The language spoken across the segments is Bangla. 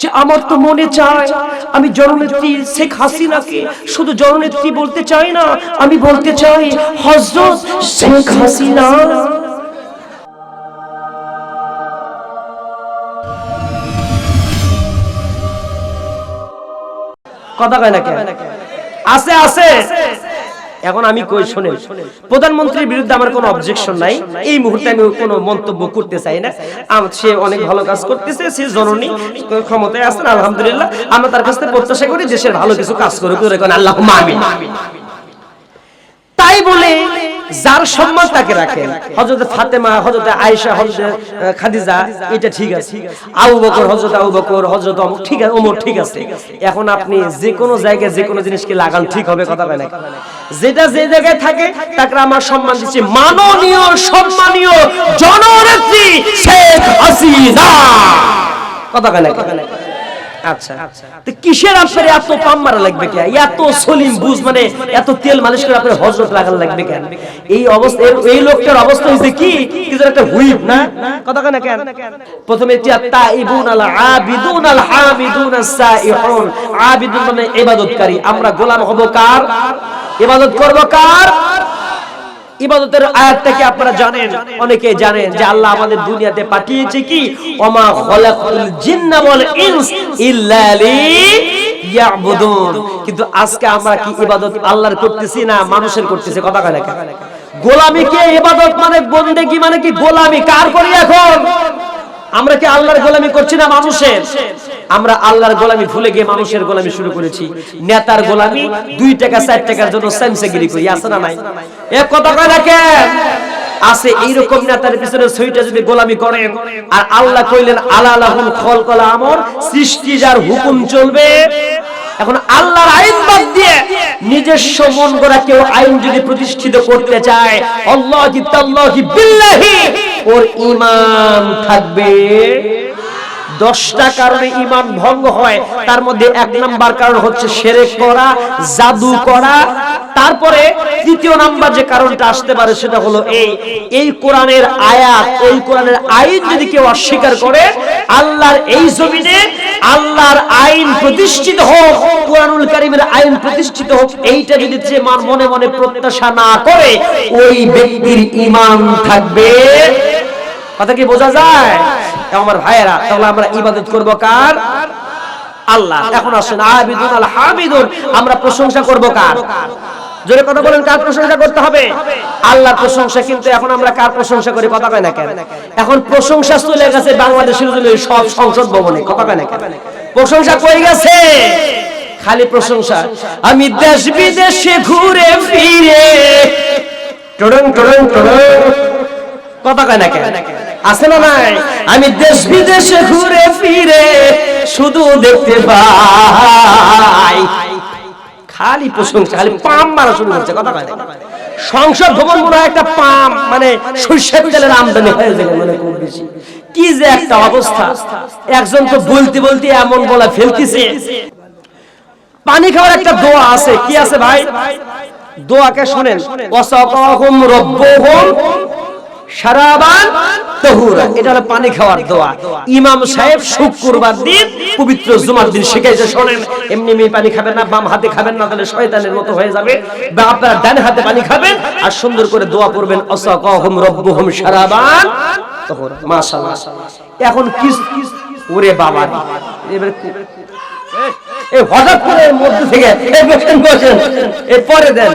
যে আমার তো মনে চায়, আমি জননেত্রী শেখ হাসিনাকে শুধু জননেত্রী বলতে চাই না, আমি বলতে চাই হজরত শেখ হাসিনা। কথা কয় না কেন? আছে আছে। এখন আমি কই শুনে প্রধানমন্ত্রীর বিরুদ্ধে আমার কোনো অবজেকশন নাই। এই মুহূর্তে আমি কোনো মন্তব্য করতে চাই না। আমার সে অনেক ভালো কাজ করতেছে সে জননী ক্ষমতায় আছেন আলহামদুলিল্লাহ। আমরা তার কাছ থেকে প্রত্যাশা করি দেশের ভালো কিছু কাজ করে করে আল্লাহ মামি তাই বলে যার সম্মান তাকে রাখেন হযরত ফাতেমা, হযরত আয়েশা, হযরত খাদিজা, এটা ঠিক আছে। আবু বকর, হযরত আবু বকর অমর ঠিক আছে, ওমর ঠিক আছে। এখন আপনি যে কোনো জায়গায় যে কোনো জিনিসকে লাগান, ঠিক হবে কথা না যেটা যে জায়গায় থাকে, তাকে আমার সম্মান দিচ্ছি। মাননীয়, সম্মানীয় জননেত্রী শেখ হাসিনা। কথা না আচ্ছা। মানে প্রথমে মানে আমরা গোলাম হব কার? ইবাদত করব কার? ইবাদতের আয়াতটাকে আপনারা জানেন, অনেকে জানেন যে আল্লাহ আমাদের দুনিয়াতে পাঠিয়েছে কি? ওমা খলাকুল জিন্না ওয়াল ইনস ইল্লা লিয়াবুদুন। কিন্তু আজকে আমরা কি ইবাদত আল্লাহর করতেছি না মানুষের করতেছি? কথা কয় গোলামি কে ইবাদত মানে বন্দেগি মানে কি গোলামি? কার করি এখন? আমরা কি আল্লাহর গোলামি করছি না মানুষের? আমরা আল্লাহর গোলামি ভুলে গিয়ে মানুষের গোলামি শুরু করেছি। নেতার গোলামি দুই টাকা, চার টাকার জন্য স্যামসেগিরি করি, আছে না নাই? এক কথা কয় রাখেন আছে এইরকম নেতার পিছনে সইটা যদি গোলামি করেন, আর আল্লাহ কইলেন, আলা লাহুল খলকল আমর সৃষ্টি যার হুকুম চলবে। এখন আল্লাহর আইন বাদ দিয়ে নিজস্ব মন গড়া কেউ আইন যদি প্রতিষ্ঠিত করতে চায়, আল্লাহ তাল্লাহি বিল্লাহি ওর ইমান থাকবে। দশটা কারণে ইমান ভঙ্গ হয়। তার মধ্যে এক নাম্বার কারণ হচ্ছে সেরেক করা, জাদু করা। তারপরে তৃতীয় নাম্বার যে কারণটা আসতে পারে সেটা হলো এই এই কোরআনের আয়াত, এই কোরআনের আইন যদি কেউ অস্বীকার করে, আল্লাহর এই জমিনে আল্লাহর আইন প্রতিষ্ঠিত হোক, কোরআনুল কারিমের আইন প্রতিষ্ঠিত হোক, এইটা যদি মান মনে মনে প্রত্যাশা না করে, ওই ব্যক্তির ইমান থাকবে। কথা কি বোঝা যায়? আমার ভাইয়েরা তাহলে আমরা ইবাদত করব কার? আল্লাহ। এখন আসেন আবিদুন আল হামিদুন। আমরা প্রশংসা করব কার? জোরে কথা বলেন কার প্রশংসা করতে হবে? আল্লাহর প্রশংসা কিন্তু এখন আমরা কার প্রশংসা করি কথা কয় না কেন? এখন প্রশংসা চলে গেছে বাংলাদেশের জন্য সব সংসদ ভবনে কথা কয় না কেন? প্রশংসা কই গেছে? খালি প্রশংসা। আমি দেশ বিদেশে ঘুরে ফিরে। টড়ং টড়ং টড়ং। কথা কয় না কেন? আছে না নাই? আমি দেশ বিদেশে ঘুরে ফিরে শুধু দেখতে পাই। খালি প্রশংসা, খালি পাম মারা শুরু করছে কথা কয় সংসদ ভবন মনে একটা পাম মানে সর্ষের তেলের আমদানি হয়ে যাবে মানে খুব বেশি। কি যে একটা অবস্থা। একজন তো বলতে বলতে এমন বলা ফেলতেছে। পানি খাওয়ার একটা দোয়া আছে, কি আছে ভাই? দোয়াকে শুনেন, ওয়াসাকাহুম রব্বুহুম সারাবান তহুরা। এটা হলো পানি খাওয়ার দোয়া। ইমাম সাহেব শুক্রবার দিন পবিত্র জুমার দিন শিখাইছে, শোনেন, এমনি এমনি পানি খাবেন না, বাম হাতে খাবেন না, তাহলে শয়তানের মতো হয়ে যাবে। বা আপনারা ডান হাতে পানি খাবেন আর সুন্দর করে দোয়া পড়বেন ওয়াসাকাহুম রব্বুহুম সারাবান তহুরা। মাশাআল্লাহ। এখন কি ওরে বাবা এবারে এই হঠাৎ করে মধ্যে থেকে এই বসেন বসেন। এই পরে দেন।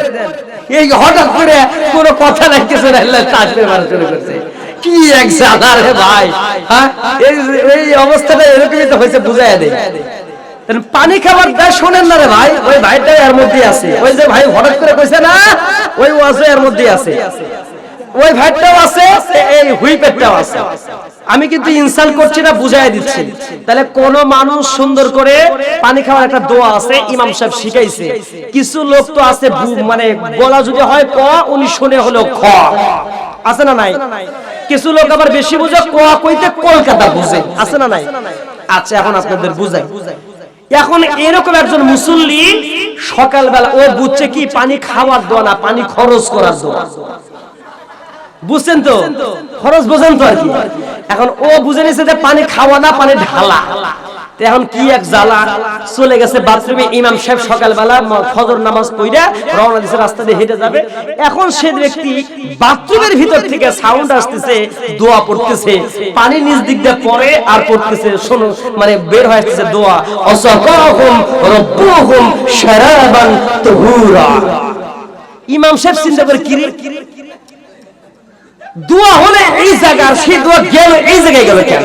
এই হঠাৎ করে কোনো কথা নাই কিছু শুরু করছে। কি এক জ্বালা রে ভাই হ্যাঁ? এই অবস্থাটা এরকমই তো হয়েছে, বুঝাইয়া দেয় পানি খাবার দেয়, শোনেন না রে ভাই, ওই ভাইটা এর মধ্যে আছে। ওই যে ভাই হঠাৎ করে কইছে না, ওই ওয়াজও এর মধ্যে আছে। ওই ভাইটাও আছে, এই হুইপেরটাও আছে। আমি কিন্তু ইনসাল্ট করছি না বুঝাই দিচ্ছি। তাহলে কোন মানুষ সুন্দর করে পানি খাওয়ার একটা দোয়া আছে ইমাম সাহেব শিখাইছে। কিছু লোক তো আছে মানে বলা যদি হয় ক উনি শুনে হলো খ। আছে না নাই? কিছু লোক আবার বেশি বুঝে ক কইতে কলকাতা বুঝে। আছে না নাই? আচ্ছা এখন আপনাদের বুঝাই। এখন এরকম একজন মুসল্লি সকালবেলা ও বুঝছে কি পানি খাওয়ার দোয়া না পানি খরচ করার দোয়া। বুঝছেন তো? খরচ বোঝেন তো আর কি। এখন ও বুঝে নিছে যে পানি খাওয়া না পানি ঢালা। এখন কি এক জ্বালা চলে গেছে বাথরুমে? ইমাম সাহেব সকালবেলা ফজর নামাজ পড়া রওনা দিছে রাস্তা দিয়ে হেঁটে যাবে। এখন সে ব্যক্তি বাথরুমের ভিতর থেকে সাউন্ড আসতেছে দোয়া পড়তেছে। পানি নিচ দিক দিয়ে পড়ে আর পড়তেছে। শোনো মানে বের হয়ে আসতেছে দোয়া। অসাকাহুম রব্বুহুম শারাবান তুহুরা। ইমাম সাহেব চিন্তা করে কি? দোয়া হলে এই জায়গা সেই দোয়া গেল, এই জায়গায় গেল কেন?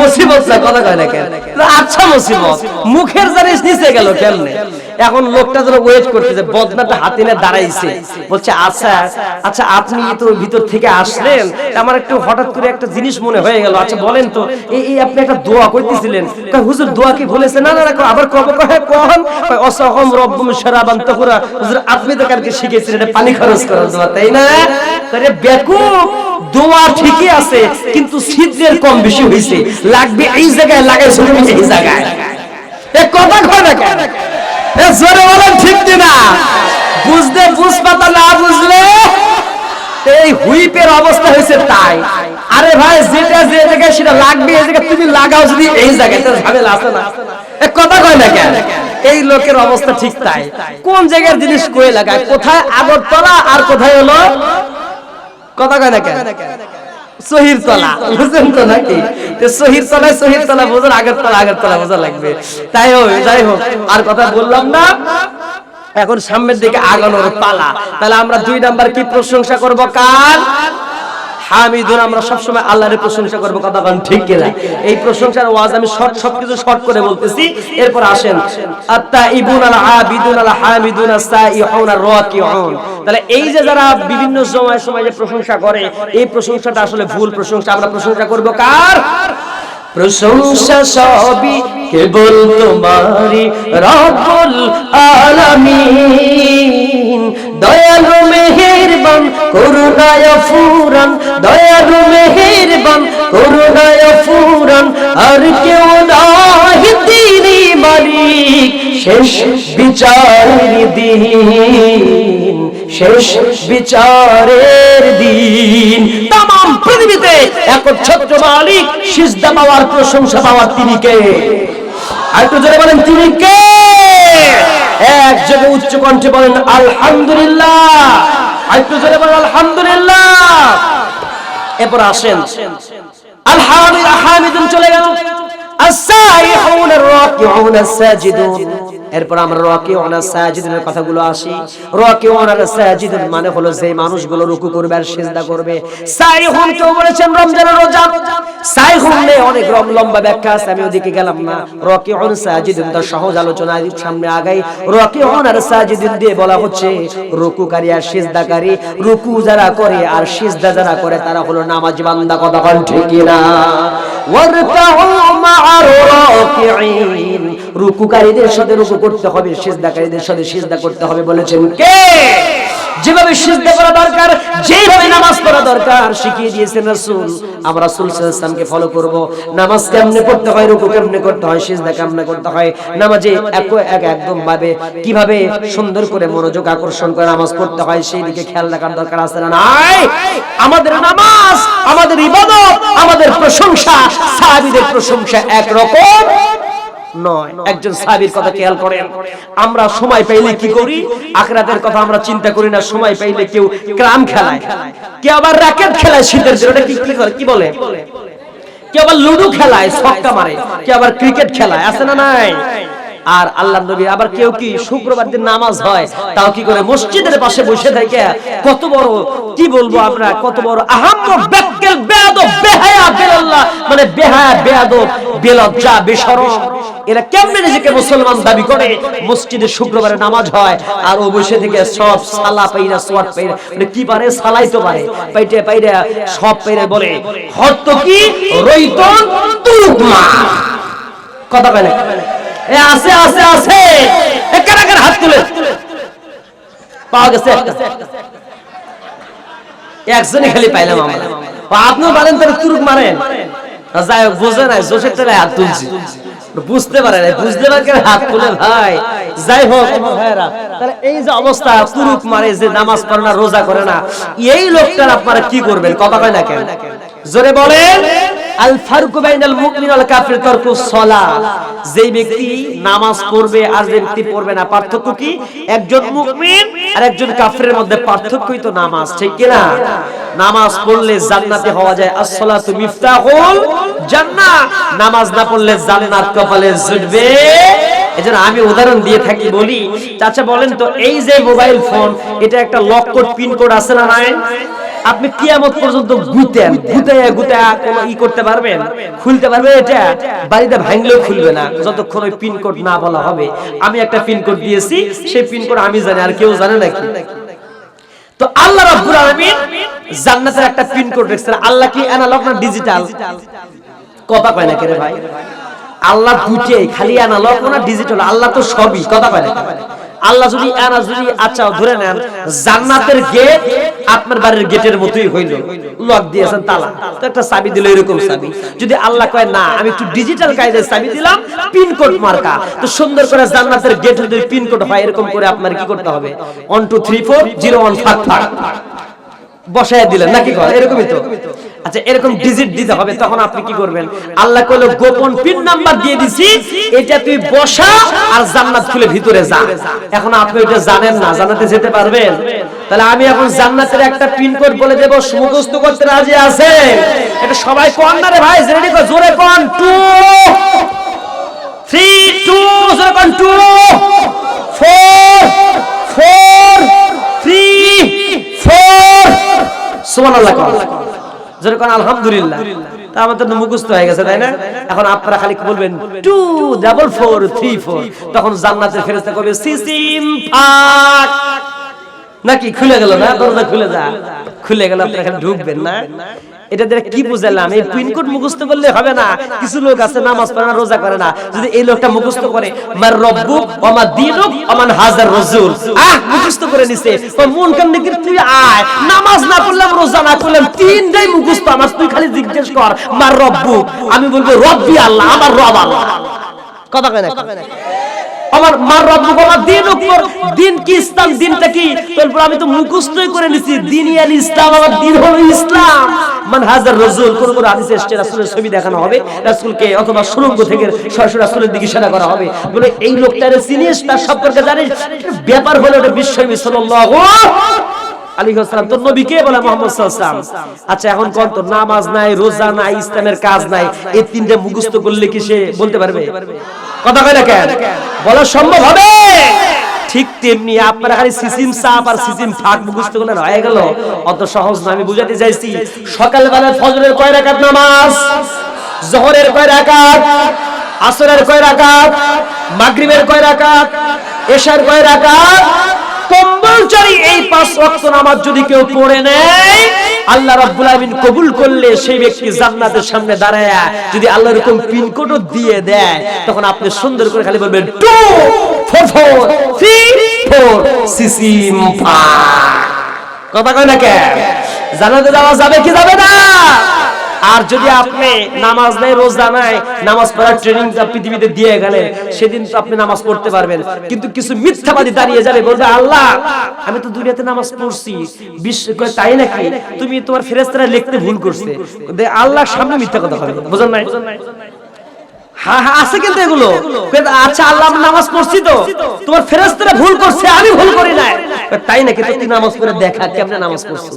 মুসিবত কথা কয় না কেন? আচ্ছা মুসিবত, মুখের জানিস নিচে গেল কেমনে? এখন লোকটা যেন ওয়েট করতেছে বদনাটা হাতে নিয়ে দাঁড়াইছে। বলছে আচ্ছা আচ্ছা আপনি তো ভিতর থেকে আসলেন। আমার একটু হঠাৎ করে একটা জিনিস মনে হয়ে গেল। আচ্ছা বলেন তো, এই আপনি একটা দোয়া করতেছিলেন হুজুর, দোয়া কি বলেছে? না না আবার কবে কয় কোন অসহম রব্বুম শারাবান তাহুরা হুজুর, আপনি তো কালকে শিখেছিলেন এটা পানি খরচ করার দোয়া তাই না? তাহলে বেকুব, দোয়া ঠিকই আছে, কিন্তু ছিদ্রের কম বেশি হয়েছে লাগবে এই জায়গায়, লাগাইছে এই জায়গায়। এ কথা কয় না এই হুইপের অবস্থা হয়েছে তাই। আরে ভাই যে জায়গায় সেটা লাগবে, এই জায়গায় তুমি লাগাও যদি এই জায়গায় ঝামেলা কথা কয় না কেন? এই লোকের অবস্থা ঠিক তাই। কোন জায়গার জিনিস কয়ে লাগায়? কোথায় আগরতলা আর কোথায় হলো? কথা কয় না কেন? সহির তলা বুঝছেন তো নাকি? সহির তলায় সহির তলা বোঝার আগের তলা আগের তলা বোঝা লাগবে। তাই হোক, যাই হোক, আর কথা বললাম না। এখন সামনের দিকে আগানোর পালা। তাহলে আমরা দুই নাম্বার কি প্রশংসা করব কার? হামিদুন, আমরা সবসময় আল্লাহর প্রশংসা করব। কথা বলেন ঠিক কিনা? এই প্রশংসার ওয়াজ আমি শর্ট, সবকিছু শর্ট করে বলতেছি। এরপর আসেন আত্তা ইবুন আল আবিদুন আল হামিদুন আসাইহুন আর রাকিউন। তাহলে এই যে যারা বিভিন্ন সময় সময় যে প্রশংসা করে, এই প্রশংসাটা আসলে ভুল প্রশংসা। আমরা প্রশংসা করব কার? প্রশংসা সবই কেবল তোমারি রব্বুল আলামিন। দয়ালু মেহেরবান, করুণায় ফুরান দয়ালু মেহেরবান, করুণায় ফুরান আর কেউ নাহি তিনি মালিক। শেষ বিচারের দিন, শেষ বিচারের দিন। তাম পৃথিবীতে একচ্ছত্র মালিক, সিজদা পাওয়ার, প্রশংসা পাওয়ার তিনি কে? আর একটু জোরে বলেন, তিনি কে? এক জায়গায় উচ্চ কণ্ঠে বলেন, আলহামদুলিল্লাহ। আর একটু জোরে বলেন আলহামদুলিল্লাহ এরপর আসেন আলহামদুলিল্লাহ হামিদুন চলে গেল السائحون الراكعون الساجدون এরপর আমরা রাকিউন সাজিদুনের কথাগুলো আসি। রাকিউন আর সাজিদুন মানে হলো যে মানুষগুলো রুকু করবে আর সিজদা করবে। সাইহুন কেউ বলেছেন রমজানের রোজা? সাইহুন নে অনেক রম, লম্বা ব্যাখ্যা আছে, আমি ওদিকে গেলাম না। রাকিউন সাজিদুন তার সহজ আলোচনা সামনে আগাই। রাকিউন আর সাজিদুন দিয়ে বলা হচ্ছে, রুকুকারী আর সিজদাকারী রুকু যারা করে আর সিজদা যারা করে, তারা হলো নামাজি বান্দা, কথা বলেন ঠিক না ওয়ারকাউ মা'আর রাকিঈন। রুকুকারীদের সাথে রুকু করতে হবে, সিজদাকারীদের সাথে সিজদা করতে হবে বলেছেন কে? যেভাবে সিজদা করা দরকার যেভাবে নামাজ পড়া দরকার, শিখিয়ে দিয়েছেন রাসূল। আমরা রাসূল সাল্লাল্লাহু ফলো করব। নামাজ কেমনে পড়তে হয়, রুকু কেমনে করতে হয়, সিজদা কেমনে করতে হয়, নামাজে এক এক একদম ভাবে কীভাবে সুন্দর করে মনোযোগ আকর্ষণ করে নামাজ পড়তে হয়, সেই দিকে খেয়াল রাখার দরকার আছে না নাই? আমাদের নামাজ, আমাদের ইবাদত, আমাদের প্রশংসা, সাহাবীদের প্রশংসা একরকম। নয়। একজন সাহাবীর কথা খেয়াল করেন। আমরা সময় পাইলে কি করি? আখরাতের কথা আমরা চিন্তা করি না। সময় পাইলে কেউ ক্রাম খেলায়। কেউ আবার র্যাকেট খেলায় শীতের জন্য কি কি করে- কি বলে? কেউ আবার লুডু খেলায় ছক্কা মারে। কেউ আবার ক্রিকেট খেলায়। আছে না নাই? আর আল্লাহ নবী আবার কেউ কি শুক্রবার দিন নামাজ হয়, তাও কি করে মসজিদের পাশে বসে থাকে? কত বড়, কি বলব আমরা, কত বড় আহাম্ম, বেক্কেল, বেয়াদব, বেহায়া, বেলাল্লাহ মানে বেহায়া, বেয়াদব, বেলজ্জা, বেশরম। এরা কেমনে নিজেকে মুসলমান দাবি করে? মসজিদে শুক্রবারে নামাজ হয়, আর ও বসে থেকে সব সালা পাইরা, সোয়াট পাইরা মানে কি পারে? সালাই তো পারে। পাইটে পাইরা, সব পাইরা বলে হত কি? রইতন তুকমা কথা বলে আছে আছে আছে। হাত তুলে? পাওয়া গেছে খালি পাইলাম আপনিও পারেন তুরুক মারেন। অবস্থা মারে, যে নামাজ রোজা করে না, এই লোকটার আপনারা কি করবেন? কথা কয় না কেন? জোরে বলেন। আল ফারুকু বাইনাল মুমিন ওয়াল কাফির তারকু সালাহ যেই ব্যক্তি নামাজ পড়বে আর যে ব্যক্তি পড়বে না, পার্থক্য কি? একজন মুমিন আর একজন কাফিরের মধ্যে পার্থক্যই তো নামাজ, ঠিক কি না? নামাজ পড়লে জান্নাতে হওয়া যায় আসসালাতু মিফতাহুল জান্নাহ। নামাজ না পড়লে জান্নাত কপালে জুটবে এজন্য আমি উদাহরণ দিয়ে থাকি, বলি বলেন তো, এই যে মোবাইল ফোন এটা একটা লক কোড পিন কোড আছে না নাই? আপনি কিয়ামত পর্যন্ত গুতেন কোনো ই করতে পারবেন? খুলতে পারবে এটা? বাড়িতে ভাঙলেও খুলবে না, যতক্ষণ ওই পিন কোড না বলা হবে। আমি একটা পিন কোড দিয়েছি, সেই পিন কোড আমি জানি, আর কেউ জানে নাকি? তো আল্লাহ রাব্বুল আলামিন জান্নাতের একটা পিন কোড রেখেছেন। আল্লাহ কি অ্যানালগ না ডিজিটাল কথা কয় না কে রে ভাই? আল্লাহ দুটেই খালি অ্যানালগ না ডিজিটাল আল্লাহ তো সবই, কথা কয় কে? আল্লাহ যদি আনা যদি আচ্ছা ধরে নেন, জান্নাতের গেট আপনার বাড়ির গেটের মতোই হইল লক দিয়েছেন তালা। তো একটা চাবি দিল এরকম চাবি। যদি আল্লাহ কয়, না, আমি একটু ডিজিটাল কায়দায় চাবি দিলাম পিন কোড মার্কা। তো সুন্দর করে জান্নাতের গেট যদি পিন কোড হয়, এরকম করে আপনার কি করতে হবে? One two three four zero one five five বসায় দিলেন, নাকি কর এরকমই তো। আচ্ছা এরকম ডিজিট দিতে হবে তখন আপনি কি করবেন? আল্লাহ কইলো গোপন পিন নাম্বার দিয়ে দিছি এটা তুই বসা আর জান্নাত খুলে ভিতরে যা। এখন আপনি এটা জানেন না জান্নাতে যেতে পারবেন? তাহলে আমি এখন জান্নাতের একটা পিন কোড বলে দেব মুখস্থ করতে রাজি আছে এটা সবাই কোন না রে ভাই? রেডি কর জোরে কোন? টু থ্রি টু জোরে কোন? Two four four three four. সুবহানাল্লাহ কোন আলহামদুলিল্লাহ। তা আমাদের তো মুখস্থ হয়ে গেছে তাই না? এখন আপনারা খালি বলবেন? Two double four three four. তখন জান্নাতের ফেরেস্তা করবে সিসিম ফাক নাকি খুলে গেল না? দরজা খুলে যা। খুলে গেল আপনি এখানে ঢুকবেন না? এটা দিয়ে কি বুঝালাম? এই পিনকোড মুখস্থ করলে হবে না। কিছু লোক আছে নামাজ পড়ে না রোজা করে না। যদি এই লোকটা মুখস্থ করে মার রব্বু ওমা দিনুক ওমান হাজার রাসূল আহ মুখস্থ করে নিছে। তো মন কান নাকি তুই আয়। নামাজ না পড়লাম রোজা না করলাম। তিনটাই মুখস্থ আমার। তুই খালি জিজ্ঞেস কর মার রব্বু? আমি বলব রব্বি আল্লাহ আমার রব আল্লাহ। কথা কয় না আমার মার রব্বু আমার দিন উপর দিন কি ইসলাম, দিনটা কি? তারপর আমি তো মুখস্থই করে নিছি, দিনই আল ইসলাম, আমার দিন হলো ইসলাম। মান হাজার রাসূল, কোন কোন হাদিসে এসছে, রাসূলের ছবি দেখানো হবে, রাসূলকে অথবা সুরঙ্গ থেকে সরাসরি রাসূলের দিকে ইশারা করা হবে। বলে এই তার সম্পর্কে ব্যাপার হলো এটা বিশ্বনবী সাল্লাল্লাহু তো বলে? আচ্ছা এখন কোন তো নামাজ নাই, রোজা নাই, ইসলামের কাজ নাই, এই তিনটে মুখস্থ করলে কি সে বলতে পারবে? কথা কয় না কেন বলা সম্ভব হবে? ঠিক তেমনি আপনারা খালি সিসিম সাপ আর সিসিম ফাঁক মুখস্থ করলে হয়ে গেল। অত সহজ না আমি বুঝাতে চাইছি। সকালবেলা ফজরের কয় রাকাত নামাজ? জোহরের কয় রাকাত? আসরের কয় রাকাত? মাগরিবের কয় রাকাত? এশার কয় রাকাত? কম্পালসরি এই পাঁচ ওয়াক্ত নামাজ যদি কেউ পড়ে নেয়, আল্লাহ রাব্বুল আলামিন কবুল করলে সেই ব্যক্তি জান্নাতের সামনে দাঁড়ায়। যদি আল্লাহ এরকম পিন কোডও দিয়ে দেয়, তখন আপনি সুন্দর করে খালি বলবেন, two, four four, three, four সিসিম কথা কয় না কে? জান্নাতে যাওয়া যাবে কি যাবে না? আর যদি আপনি নামাজ নাই, রোজা নাই, নামাজ পড়ার ট্রেনিং পৃথিবীতে দিয়ে গেলে, সেদিন তো আপনি নামাজ পড়তে পারবেন। কিন্তু কিছু মিথ্যাবাদী দাঁড়িয়ে যাবে, বলবে, আল্লাহ, আমি তো দুনিয়াতে নামাজ পড়ছি। তাই নাকি? তুমি তোমার ফেরেস্তারা লিখতে ভুল করছে। আল্লাহর সামনে মিথ্যা কথা হবে বুঝলেন নাই? হ্যাঁ হ্যাঁ আছে কিন্তু এগুলো। আচ্ছা আল্লাহ নামাজ পড়ছি তো। তোমার ফেরেস্তারা ভুল করছে, আমি ভুল করি নাই। তাই নাকি? নামাজ পড়ে দেখা কেমনে নামাজ পড়ছিস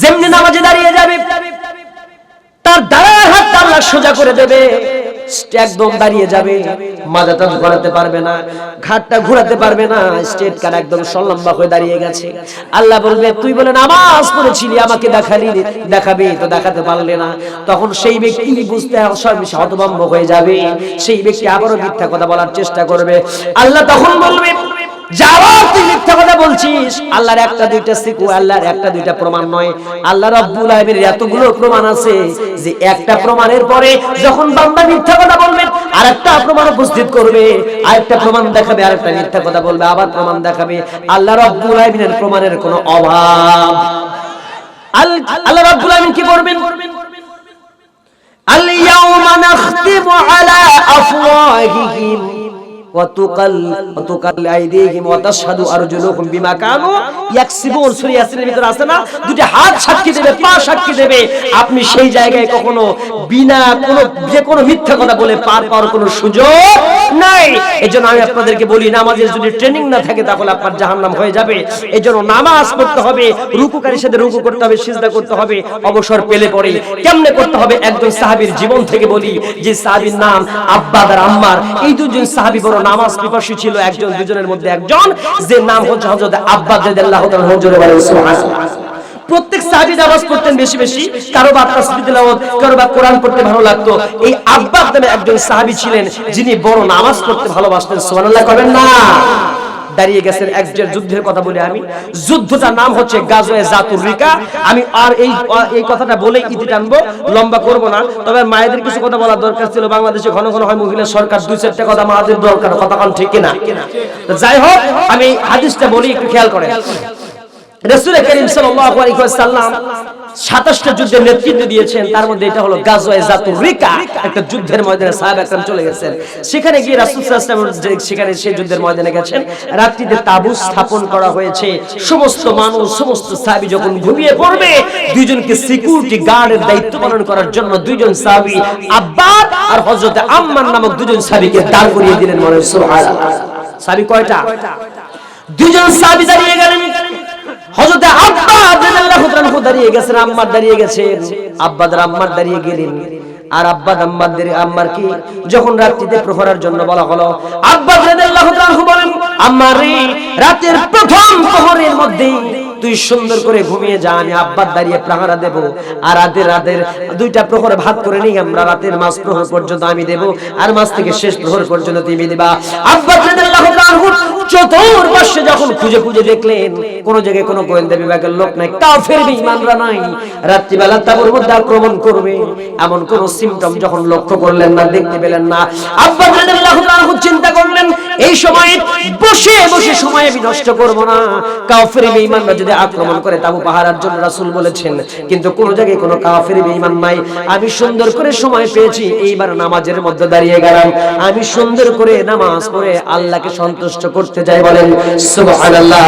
যেমনি নামাজে দাঁড়িয়ে যাবে তার দাঁড়ার হাত আল্লাহ সোজা করে দেবে। একদম দাঁড়িয়ে যাবে। মাথাটা ঘোরাতে পারবে না, ঘাটটা ঘোরাতে পারবে না। স্টেট কার একদম সল্লম্বা হয়ে দাঁড়িয়ে গেছে। আল্লাহ বলবে, তুই বলে নামাজ পড়েছিলি, আমাকে দেখালি দেখাবে? তো দেখাতে পারলে না। তখন সেই ব্যক্তি বুঝতে সর্বশেষ হতভম্ব হয়ে যাবে। সেই ব্যক্তি আবারও মিথ্যা কথা বলার চেষ্টা করবে। আল্লাহ তখন বলবে যাওয়ার তুই মিথ্যা কথা বলছিস? আল্লাহর একটা দুইটা সিকু, আল্লাহর একটা দুইটা প্রমাণ নয়। আল্লাহ রব্বুল আলামিনের এতগুলো প্রমাণ আছে যে একটা প্রমাণের পরে যখন বান্দা মিথ্যা কথা বলবেন আরেকটা প্রমাণ উপস্থিত করবে, আরেকটা প্রমাণ দেখাবে, আরেকটা মিথ্যা কথা বলবে, আবার প্রমাণ দেখাবে। আল্লাহ রব্বুল আলামিনের প্রমাণের কোনো অভাব। আল্লাহ রব্বুল আলামিন কি করবেন? আল ইয়াউমা নাখতিমু আলা আপনি সেই জায়গায় কখনো বিনা কোনো যে কোনো মিথ্যা কথা বলে পার পাওয়ার কোনো সুযোগ নাই। এজন্য আমি আপনাদেরকে বলি, নামাজের যদি ট্রেনিং না থাকে, তাহলে আপনার জাহান্নাম হয়ে যাবে। এজন্য নামাজ পড়তে হবে, রুকুকারীর সাথে রুকু করতে হবে, সিজদা করতে হবে, অবসর পেলে পরে কেমনে করতে হবে? একজন সাহাবীর জীবন থেকে বলি, যে সাহাবীর নাম আব্বাদ আর আম্মার। এই দুজন সাহাবী বড় নামাজ পিপাসী ছিল একজন, দুজনের মধ্যে একজন, যে নাম হচ্ছে হযরত আব্বাস রাদিয়াল্লাহু তাআলা হুজুরে বলেন সুবহানাল্লাহ। প্রত্যেক সাহাবী নামাজ পড়তেন বেশি বেশি, কারও বা তাসবিহ তেলাওয়াত, কারও বা কোরআন পড়তে ভালো লাগতো। এই আব্বাস নামে একজন সাহাবী ছিলেন, যিনি বড় নামাজ পড়তে ভালোবাসতেন, সুবহানাল্লাহ করবেন না? দাঁড়িয়ে গেছেন একজন যুদ্ধের কথা বলে আমি। যুদ্ধটার নাম হচ্ছে গাজোয়ে জাতুর রিকা। আমি আর এই এই কথাটা বলে ইতি টানবো লম্বা করব না। তবে মায়েদের কিছু কথা বলার দরকার ছিল। বাংলাদেশে ঘন ঘন হয় মহিলা সরকার দুই চারটা কথা মাদের দরকার কথা কান ঠিক কিনা? যাই হোক আমি হাদিসটা বলি একটু খেয়াল করেন। রাসূল করিম ওয়াসাল্লাম 27টা যুদ্ধের নেতৃত্ব দিয়েছেন। তার মধ্যে এটা হলো গাজওয়ে জাতুর রিকা, একটা যুদ্ধের ময়দানে সাহাবা একরাম চলে গেছেন। সেখানে গিয়ে রাসূল সেখানে সেই যুদ্ধের ময়দানে গেছেন। রাত্রিতে তাবু স্থাপন করা হয়েছে। সমস্ত মানুষ, সমস্ত সাহাবী যখন ঘুমিয়ে পড়বে, দুইজনকে সিকিউরিটি গার্ডের দায়িত্ব পালন করার জন্য দুইজন সাহাবী আব্বাদ আর হযরত আম্মার নামক দুজন সাহাবীকে দাঁড় করিয়ে দিলেন মনে সুবহানাল্লাহ। সাহাবী কয়টা? দুজন সাহাবী দাঁড়িয়ে গেলেন। হযরত আব্বাদ রাদিয়াল্লাহু তাআলা দাঁড়িয়ে গেছেন, আম্মার দাঁড়িয়ে গেছেন। আব্বাদ আর আম্মার দাঁড়িয়ে গেলেন। আর আব্বাদ আম্মাদের আম্মার কি? যখন রাত্রিতে প্রহরার জন্য বলা হলো আব্বাদ রাদিয়াল্লাহু তাআলা বলেন, আম্মার, রাতের প্রথম প্রহরের মধ্যে তুই সুন্দর করে ঘুমিয়ে যা, আমি আব্বার দাঁড়িয়ে প্রহরা দেব। আর রাতের রাতের দুইটা প্রহর ভাগ করে নিই আমরা, রাতের মাস প্রহর পর্যন্ত আমি দেব, আর মাস থেকে শেষ প্রহর পর্যন্ত তুমি দিবা। আব্বা চতুর্পাশে যখন খুঁজে খুঁজে দেখলেন, কোন জায়গায় গোয়েন্দা বিভাগের লোক নাই, কাফের নাই। রাত্রিবেলা তাবুর মধ্যে আক্রমণ করবে, এমন কোন সিমটম যখন লক্ষ্য করলেন না, দেখতে পেলেন না। আব্বা চিন্তা করলেন, এই সময় বসে বসে সময় আমি নষ্ট করব না। কাফের আক্রমণ করে তাবু পাহারার জন্য রাসুল বলেছেন, কিন্তু কোন জায়গায় কোনো কাফের বেঈমান নাই। আমি সুন্দর করে সময় পেয়েছি, এইবার নামাজের মধ্যে দাঁড়িয়ে গেলাম। আমি সুন্দর করে নামাজ পড়ে আল্লাহকে সন্তুষ্ট করতে যাই বলেন, সুবহানাল্লাহ।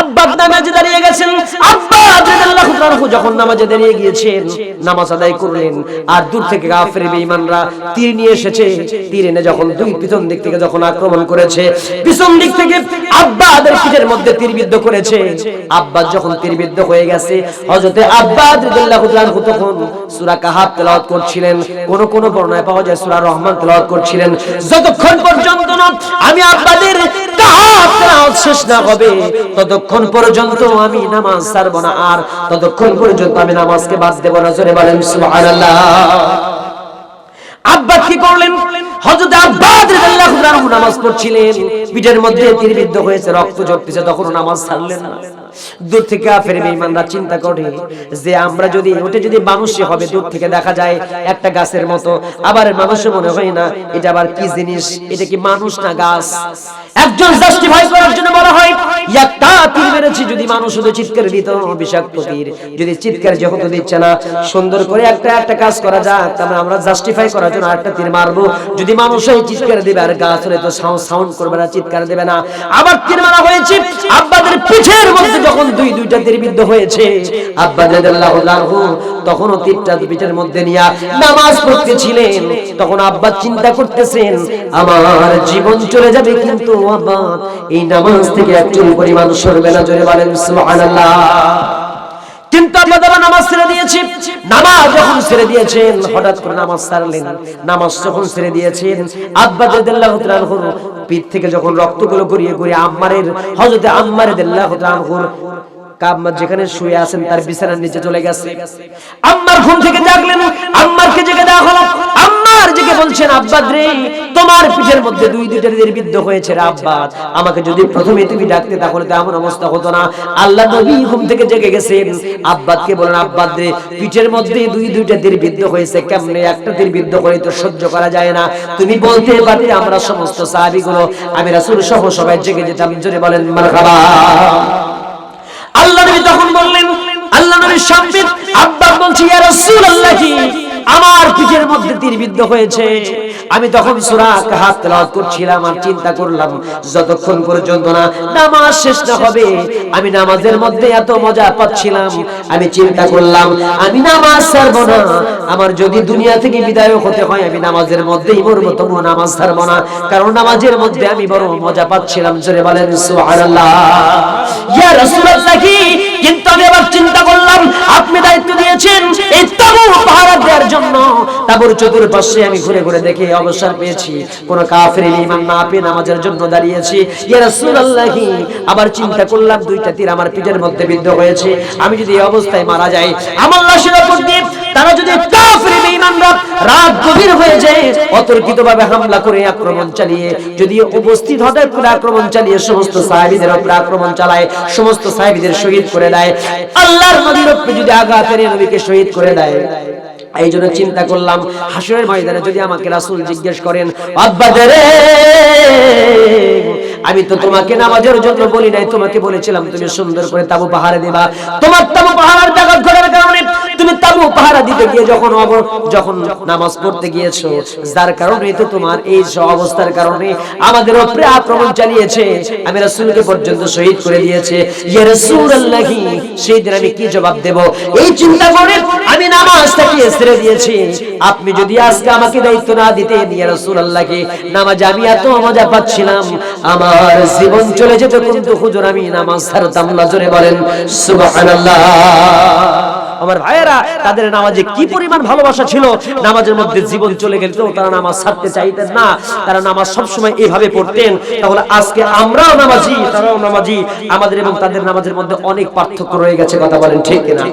আব্বা নামাজে দাঁড়িয়ে গেছেন আব্বা রাদিয়াল্লাহু তাআলা যখন নামাজে দাঁড়িয়ে গিয়েছেন, নামাজ আদায় করলেন। আর দূর থেকে কাফের বেঈমানরা তীর নিয়ে এসেছে। তীর এনে যখন দুই পিছন দিক থেকে যখন আক্রমণ করেছে, পিছন দিক থেকে আব্বা আদের পিঠের মধ্যে তীরবিদ্ধ করেছে। আব্বা যখন তীরবিদ্ধ হয়ে গেছে, হযরতে আব্বা রাদিয়াল্লাহু তাআলা তখন সূরা কাহাফ তেলাওয়াত করছিলেন। কোন কোন বর্ণনায় পাওয়া যায় সূরা রহমান তেলাওয়াত করছিলেন। যতক্ষণ পর্যন্ত না আমি আব্বাদের কাহাফ তেলাওয়াত শেষ না হবে, ততক্ষণ পর্যন্ত আমি নামাজ ছাড়ব না আর ততক্ষণ পর্যন্ত আমি নামাজকে বাদ দেব না। জোরে বলেন, সুবহানাল্লাহ। আব্বা কি করলেন? হযরত আব্বাদ রাদিয়াল্লাহু নামাজ পড়ছিলেন। পিঠের মধ্যে তীরবিদ্ধ হয়েছে, রক্ত ঝরতেছে তখন নামাজ ছাড়লেন না। দূর থেকে কাফের বেঈমানরা চিন্তা করে যে আমরা যদি ওটা যদি মানুষই হবে দূর থেকে দেখা যায় একটা গাছের মতো। আবার মানুষ মনে হয় না এটা আবার কি জিনিস? এটা কি মানুষ না গাছ? একজন জাস্টিফাই করার জন্য বলা হয় একটা তীর মেরেছি যদি মানুষ শুধু চিৎকার দিত বিষাক্ত তীর যদি চিৎকার যেহেতু দিচ্ছে না সুন্দর করে একটা একটা কাজ করা যাক তাহলে আমরা জাস্টিফাই করার জন্য একটা তীর মারবো। যদি মানুষ এই চিৎকার দিবে আর গাছ হলে তো সাউন্ড করবে না চিৎকার দেবে না আবার তীর মারা হয়েছে আব্বাদের পিঠের মধ্যে যখন দুই দুইটা তীর বিদ্ধ হয়েছে, আব্বা রাদিয়াল্লাহু আনহু তখনও তীরটা পিঠের মধ্যে নিয়ে নামাজ পড়তেছিলেন। তখন আব্বা চিন্তা করতেছেন, আমার জীবন চলে যাবে কিন্তু আব্বা, এই নামাজ থেকে একজন পরিমাণ সরবে না জোরে বলেন সুবহানাল্লাহ। কিন্তু আব্বা দাদা নামাজ ছেড়ে দিয়েছি। নামাজ যখন ছেড়ে দিয়েছেন, হঠাৎ করে নামাজ ছাড়লেন নামাজ যখন ছেড়ে দিয়েছেন, আব্বা রাদিয়াল্লাহু তাআলা পিঠ থেকে যখন রক্তগুলো গড়িয়ে গড়িয়ে আম্মারের, হযরতে আম্মারে যেখানে শুয়ে আছেন, তার বিছানার নিচে চলে গেছে। আম্মার ঘুম থেকে জাগলেন, আম্মারকে জেগে দেওয়া হলো। আম্মার জেগে বলছেন, আব্বাদ রে, তোমার পিঠের মধ্যে দুই দুইটা নির্বিদ্ধ হয়েছে রে আব্বাদ। আমাকে যদি প্রথমে তুমি ডাকতে, তাহলে তো এমন অবস্থা হতো না। আল্লাহ নবী ঘুম থেকে জেগে গেছেন। আব্বাদকে বলেন আব্বাদ রে, পিঠের মধ্যে দুই দুইটা নির্বিদ্ধ হয়েছে, কেমনে একটা নির্বিদ্ধ করে তো সহ্য করা যায় না? তুমি বলতে পারতে আমরা সমস্ত সাহাবীগুলো, আমি রাসূল সহ সবাই জেগে যেতাম। জোরে বলেন, মারহাবা। আল্লাহ নবী তখন বললেন, আল্লাহ নবীর সামনে আব্বা বলছি, ইয়া রাসূলুল্লাহ। আমার পিঠের মধ্যে তীরবিদ্ধ হয়েছে। আমি তখন সূরা কাহাত তেলাওয়াত করছিলাম আর চিন্তা করলাম, যতক্ষণ পর্যন্ত না নামাজ শেষ না হবে, আমি নামাজের মধ্যে এত মজা পাচ্ছিলাম। আমি চিন্তা করলাম, আমি নামাজ ছাড়বো না। আমার যদি দুনিয়া থেকে বিদায় হতে হয়, আমি নামাজের মধ্যেই মরবো তবু নামাজ ছাড়বো না। কারণ নামাজের মধ্যে আমি বড় মজা পাচ্ছিলাম, জোরে বলেন সুবহানাল্লাহ। ইয়া রাসূলুল্লাহ, কি কিন্তু আমি আবার চিন্তা করলাম, আপনি দায়িত্ব দিয়েছেন এই তাবু পাহারা দেওয়ার জন্য। তাবুর চতুর্পাশে আমি ঘুরে ঘুরে দেখে অবসর পেয়েছি। কোন কাফের ইমান না পেয়ে নামাজের জন্য দাঁড়িয়েছি। ইয়া রাসূলুল্লাহ, আবার চিন্তা করলাম, দুইটা তীর আমার পিঠের মধ্যে বিদ্ধ হয়েছে। আমি যদি এই অবস্থায় মারা যাই আমার লাশের উপর দিয়ে তারা যদি রাত গভীর হয়ে যায়, অতর্কিতভাবে হামলা করে আক্রমণ চালিয়ে, যদি উপস্থিত হঠাৎ করে আক্রমণ চালিয়ে সমস্ত সাহাবীদের উপর আক্রমণ চালায়, সমস্ত সাহাবীদের শহীদ করে দেয়, আল্লাহর নবীর উপরে যদি আঘাত এনে নবীকে শহীদ করে দেয় এই জন্য চিন্তা করলাম, হাসরের ময়দানে যদি আমাকে রাসূল জিজ্ঞেস করেন, আব্বা আমি তো তোমাকে নামাজের জন্য বলি নাই, তোমাকে বলেছিলাম তুমি সুন্দর করে তাবু পাহারা দিবা। তোমার তাবু পাহারার জায়গা ঘোরার কারণে তুমি তাবু পাহারা দিতে গিয়ে যখন যখন নামাজ পড়তে গিয়েছো, যার কারণে তো তোমার এই অবস্থার কারণে আমাদের উপরে আক্রমণ চালিয়েছে। আমি রাসূলকে পর্যন্ত শহীদ করে দিয়েছে। ইয়া রাসূলুল্লাহি সেই দিন আমি কি জবাব দেব? এই চিন্তা করে আমি নামাজটাকে ছেড়ে দিয়েছি। আপনি যদি আজকে আমাকে দায়িত্ব না দিতে ইয়া রাসূলুল্লাহকে নামাজ আমি এত মজা পাচ্ছিলাম। আমার জীবন চলে যেত, কিন্তু হুজুর, আমি নামাজ ছাড়তাম না, জোরে বলেন, সুবহানাল্লাহ। আমার ভাইয়েরা তাদের নামাজে কি পরিমাণ ভালোবাসা ছিল? নামাজের মধ্যে জীবন চলে গেলেও তারা নামাজ ছাড়তে চাইতেন না। তারা নামাজ সবসময় এইভাবে পড়তেন। তাহলে আজকে আমরাও নামাজি তারাও নামাজি। আমাদের এবং তাদের নামাজের মধ্যে অনেক পার্থক্য রয়ে গেছে কথা বলেন ঠিক কিনা?